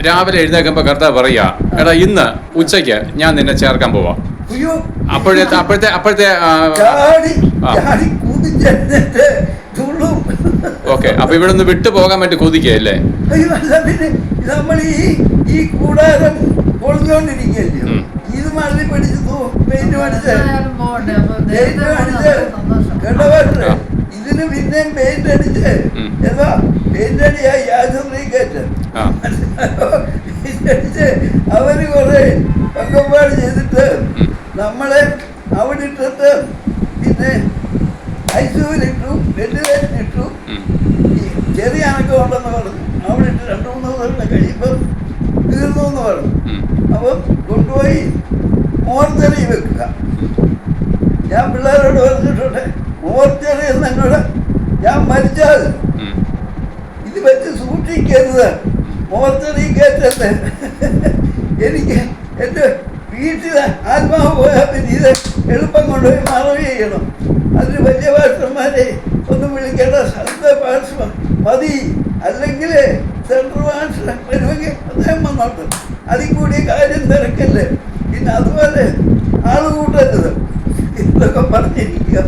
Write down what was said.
രാവിലെ എഴുന്നേക്കുമ്പോ കർത്താവ് പറയാ എടാ ഇന്ന് ഉച്ചയ്ക്ക് ഞാൻ നിന്നെ ചേർക്കാൻ പോവാ. അയ്യോ. അപ്പോഴത്തെ അപ്പോഴത്തെ അപ്പോഴത്തെ ഓക്കെ അപ്പൊ ഇവിടെ നിന്ന് വിട്ടു പോകാൻ വേണ്ടി കൊതിക്കല്ലേ അയ്യോ അല്ല പിന്നെ നമ്മൾ ഈ ഈ കൂടാരം പൊളിഞ്ഞോണ്ടിരിക്കല്ലോ ഇത് പിടിച്ചു പെയിന്റ് പഠിച്ച് പെയിന്റ് ഇതിന് പിന്നെയും പെയിന്റ് അടിച്ച്. പെയിന്റ് അടിയാ അവർ കുറെ പക്കപ്പാട് ചെയ്തിട്ട് നമ്മളെ അവിടെ ഇട്ടിട്ട് പിന്നെ ഐസുവിലിട്ടു വെന്റിലേറ്റർ ഇട്ടു. ചെറിയ അനക്കം ഉണ്ടെന്ന് പറഞ്ഞു. അവിടെ ഇട്ട് രണ്ടു മൂന്ന് ദിവസം കഴിയുമ്പോൾ തീർന്നു എന്ന് പറഞ്ഞു. അപ്പൊ കൊണ്ടുപോയി മോർച്ചറി വെക്കുക. ഞാൻ പിള്ളേരോട് പറഞ്ഞിട്ടുണ്ട് മോർച്ചറി എന്ന് എന്നോട് ഞാൻ മരിച്ചാൽ ഇത് വെച്ച് സൂക്ഷിക്കരുത്. മോർച്ചറി കയറ്റരുത് എനിക്ക് എന്റെ വീട്ടിൽ ആത്മാവ് പോയാൽ പിന്നെ ഇത് എളുപ്പം കൊണ്ടുപോയി മറവ് ചെയ്യണം. അതിന് വലിയ പാർഷന്മാരെ ഒന്നും വിളിക്കേണ്ട സ്ഥലത്തെ ഭാഷ മതി. അല്ലെങ്കിൽ സെൻട്രൽ ഭാഷ വരുമെങ്കിൽ അദ്ദേഹം വന്നോട്ട്. അതിൽ കൂടി കാര്യം തിരക്കല്ലേ. പിന്നെ അതുപോലെ ആൾ കൂട്ടരുത് ഇതൊക്കെ പറഞ്ഞിരിക്കുക.